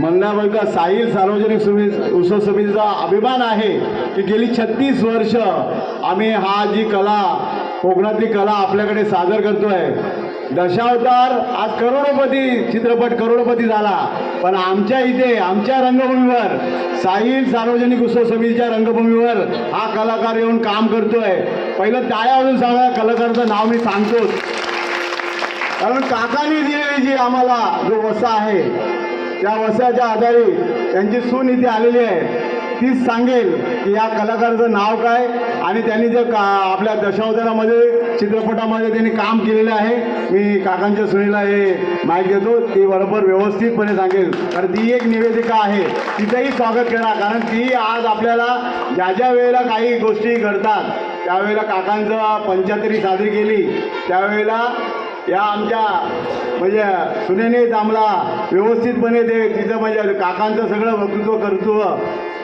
म्हणल्याबरोबर साहिल सार्वजनिक समिती उत्सव समितीचा अभिमान आहे की गेली छत्तीस वर्ष आम्ही हा जी कला कोकणातली कला आपल्याकडे सादर करतो आहे दशावतार आज करोडोपती चित्रपट करोडोपती झाला. पण आमच्या इथे आमच्या रंगभूमीवर साहिल सार्वजनिक उत्सव समितीच्या रंगभूमीवर हा कलाकार येऊन काम करतोय. पहिलं टाळ्या वाजून सांगा कलाकाराचं नाव मी सांगतोच. कारण काकांनी दिलेली जी आम्हाला जो वसा आहे त्या वसाच्या आधारे त्यांची सून इथे आलेली आहे. तीच सांगेल की या कलाकाराचं नाव काय आणि त्यांनी जे का आपल्या दशावतारामध्ये चित्रपटामध्ये त्यांनी काम केलेलं आहे. मी काकांच्या सुनीला हे माहीत घेतो ती बरोबर व्यवस्थितपणे सांगेल. कारण ती एक निवेदिका आहे. तिचंही स्वागत करा. कारण ती आज आपल्याला ज्या ज्या वेळेला काही गोष्टी घडतात त्यावेळेला काकांचं पंचातरी साजरी केली त्यावेळेला या आमच्या म्हणजे सुनेनेच आम्हाला व्यवस्थितपणे ते तिचं म्हणजे काकांचं सगळं वक्तृत्व कर्तृत्व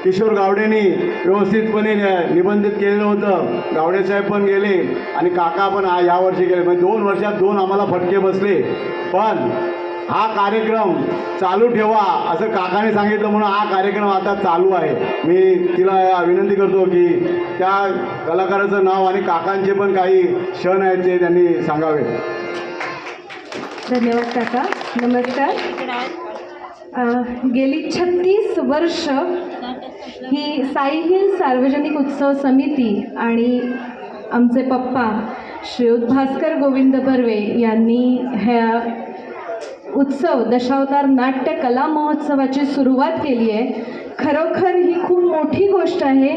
किशोर गावडेनी व्यवस्थितपणे निबंधित केलेलं होतं. गावडे साहेब पण गेले आणि काका पण या यावर्षी गेले. म्हणजे दोन वर्षात दोन आम्हाला फटके बसले. पण हा कार्यक्रम चालू ठेवा असं काकाने सांगितलं म्हणून हा कार्यक्रम आता चालू आहे. मी तिला विनंती करतो की त्या कलाकाराचं नाव आणि काकांचे पण काही क्षण आहेत ते त्यांनी सांगावे. धन्यवाद काका. नमस्कार. गेली छत्तीस वर्ष ही साई हिल सार्वजनिक उत्सव समिती आणि आमचे पप्पा श्रीयुत भास्कर गोविंद बर्वे यांनी ह्या उत्सव दशावतार नाट्य कला महोत्सवाची सुरुवात केली आहे. खरोखर ही खूप मोठी गोष्ट आहे.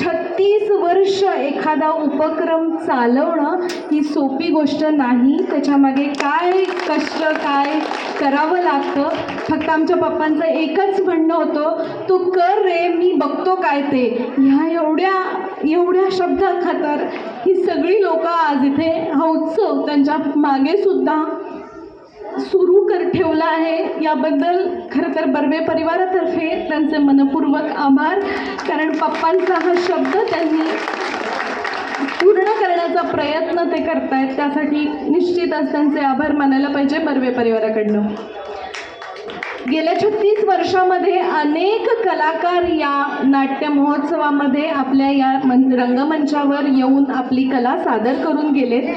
छत्तीस वर्ष एखादा उपक्रम चालवणं ही सोपी गोष्ट नाही. त्याच्यामागे काय कष्ट काय करावं लागतं? फक्त आमच्या पप्पांचं एकच म्हणणं होतं तू कर रे मी बघतो काय ते. ह्या एवढ्या एवढ्या शब्दाखातर ही सगळी लोकं आज इथे हा उत्सव त्यांच्या मागे सुद्धा सुरू कर ठेवला आहे. याबद्दल खरं तर बर्वे परिवारातर्फे त्यांचे मनपूर्वक आभार. कारण पप्पांचा हा शब्द त्यांनी पूर्ण करण्याचा प्रयत्न ते करतायत. त्यासाठी निश्चितच त्यांचे आभार मानायला पाहिजे बर्वे परिवाराकडनं. गेल्या छत्तीस वर्षामध्ये अनेक कलाकार या नाट्य महोत्सवामध्ये आपल्या या मन रंगमंचावर येऊन आपली कला सादर करून गेलेत.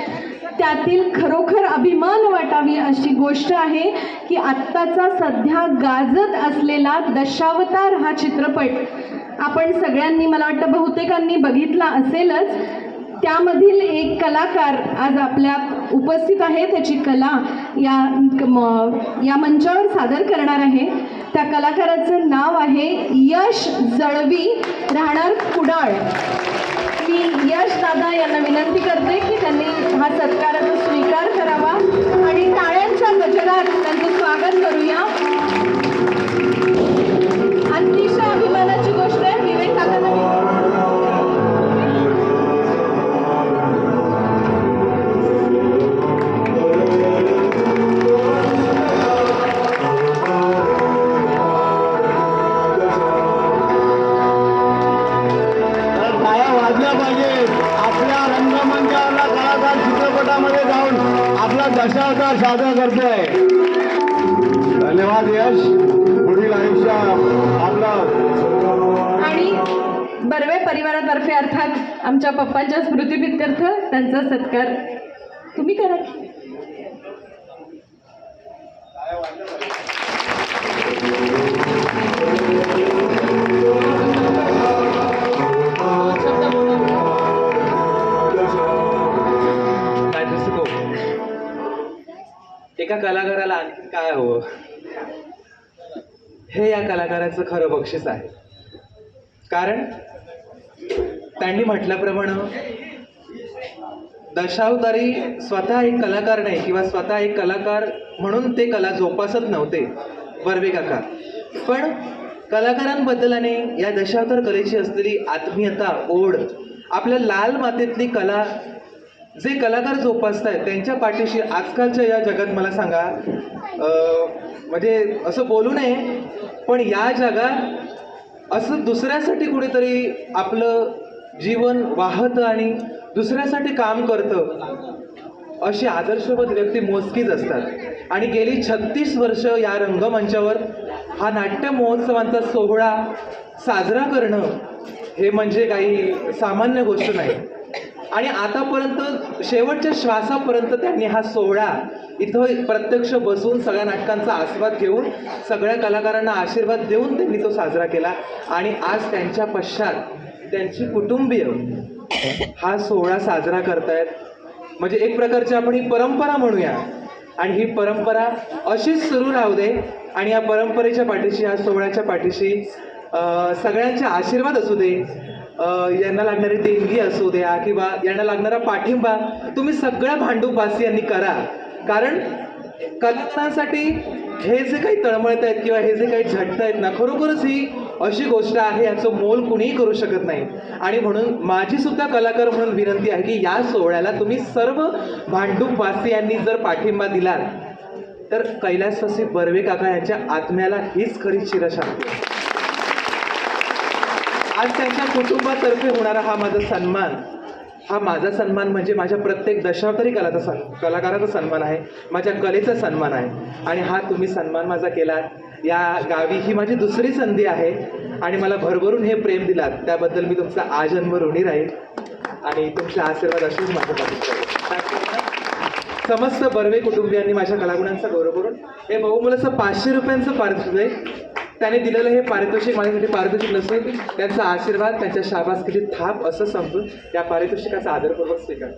त्यातील खरोखर अभिमान वाटावी अशी गोष्ट आहे की आत्ताचा सध्या गाजत असलेला दशावतार हा चित्रपट आपण सगळ्यांनी मला वाटतं बहुतेकांनी बघितला असेलच. त्यामधील एक कलाकार आज आपल्यात उपस्थित आहे त्याची कला या म- या मंचावर सादर करणार आहे. त्या कलाकाराचं नाव आहे यश जळवी. राहणार कुडाळ. मी यश दादा यांना विनंती करते की त्यांनी हा सत्काराचा स्वीकार करावा. आणि टाळ्यांच्या गजरात त्यांचं स्वागत करूया. टाळ्या पाहिजे. आपल्या रंगमंचावरला कलाकार चित्रपटामध्ये जाऊन आपला दशावतार साजरा करतोय. धन्यवाद यश. पुढील आयुष्य आपलं आणि बर्वे परिवारातर्फे अर्थात आमच्या पप्पांच्या स्मृतीपित्यर्थ त्यांचा सत्कार. तुम्ही करा. हे या कलाकाराचं खरं बक्षीस आहे. कारण त्यांनी म्हटल्याप्रमाणे दशावतारी स्वतः एक कलाकार नाही किंवा स्वतः एक कलाकार म्हणून ते कला जोपासत नव्हते बर्वे काका. पण कलाकारांबद्दल आणि या दशावतार कलेची असलेली आत्मीयता ओढ आपल्या लाल मातेतली कला जे कलाकार जोपासतायत त्यांच्या पाठीशी आजकालच्या या जगात मला सांगा म्हणजे असं बोलू नये पण या जगात असं दुसऱ्यासाठी कुणीतरी आपलं जीवन वाहतं आणि दुसऱ्यासाठी काम करतं अशी आदर्शवत व्यक्ती मोजकीच असतात. आणि गेली छत्तीस वर्ष या रंगमंचावर हा नाट्य महोत्सवांचा सोहळा साजरा करणं हे म्हणजे काही सामान्य गोष्ट नाही. आणि आतापर्यंत शेवटच्या श्वासापर्यंत त्यांनी हा सोहळा इथं प्रत्यक्ष बसून सगळ्या नाटकांचा आस्वाद घेऊन सगळ्या कलाकारांना आशीर्वाद देऊन त्यांनी तो साजरा केला. आणि आज त्यांच्या पश्चात त्यांची कुटुंबीय हा सोहळा साजरा करतायत. म्हणजे एक प्रकारची आपण ही परंपरा म्हणूया. आणि ही परंपरा अशीच सुरू राहू दे. आणि या परंपरेच्या पाठीशी या सोहळ्याच्या पाठीशी सगळ्यांचे आशीर्वाद असू दे. यांना लागणारी देणगी असू द्या किंवा यांना लागणारा पाठिंबा तुम्ही सगळ्या भांडूपवासियांनी करा. कारण कलाकारांसाठी हे जे काही तळमळत आहेत किंवा हे जे काही झटत आहेत ना खरोखरच ही अशी गोष्ट आहे याचं मोल कुणीही करू शकत नाही. आणि म्हणून माझी सुद्धा कलाकार म्हणून विनंती आहे की या सोहळ्याला तुम्ही सर्व भांडूपवासियांनी जर पाठिंबा दिलात तर कैलासवासी बर्वे काका यांच्या आत्म्याला हीच खरी चिरशांती आज त्यांच्या कुटुंबातर्फे होणारा हा माझा सन्मान हा माझा सन्मान म्हणजे माझ्या प्रत्येक दशावतारी कलाचा सन् कलाकाराचा सन्मान आहे माझ्या कलेचा सन्मान आहे. आणि हा तुम्ही सन्मान माझा केलात. या गावी ही माझी दुसरी संधी आहे. आणि मला भरभरून हे प्रेम दिलात. त्याबद्दल मी तुमचा आजन्म ऋणी राहील. आणि तुमचे आशीर्वाद असेच माझ्या समस्त बर्वे कुटुंबियांनी माझ्या कलागुणांचा गौरव करून हे बहुमूल्याचं पाचशे रुपयांचं पारितोषिक त्याने दिलेलं हे पारितोषिक माझ्यासाठी पारितोषिक नसून त्यांचा आशीर्वाद त्यांच्या शाबासकीची थाप असं समजून या पारितोषिकाचा आदरपूर्वक स्वीकार.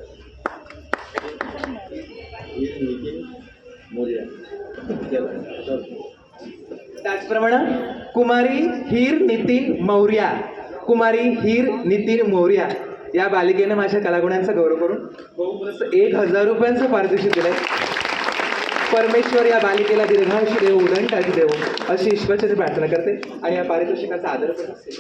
त्याचप्रमाणे कुमारी हीर नितीन मौर्या कुमारी हीर नितीन मौर्या या बालिकेनं माझ्या कलागुणांचा गौरव करून एक हजार रुपयांचं पारितोषिक आहे परमेश्वर या बालिकेला दीर्घाशी देव उडणटाशी देव अशी ईश्वराची प्रार्थना करते. आणि या पारितोषिकाचा आदर पण असते.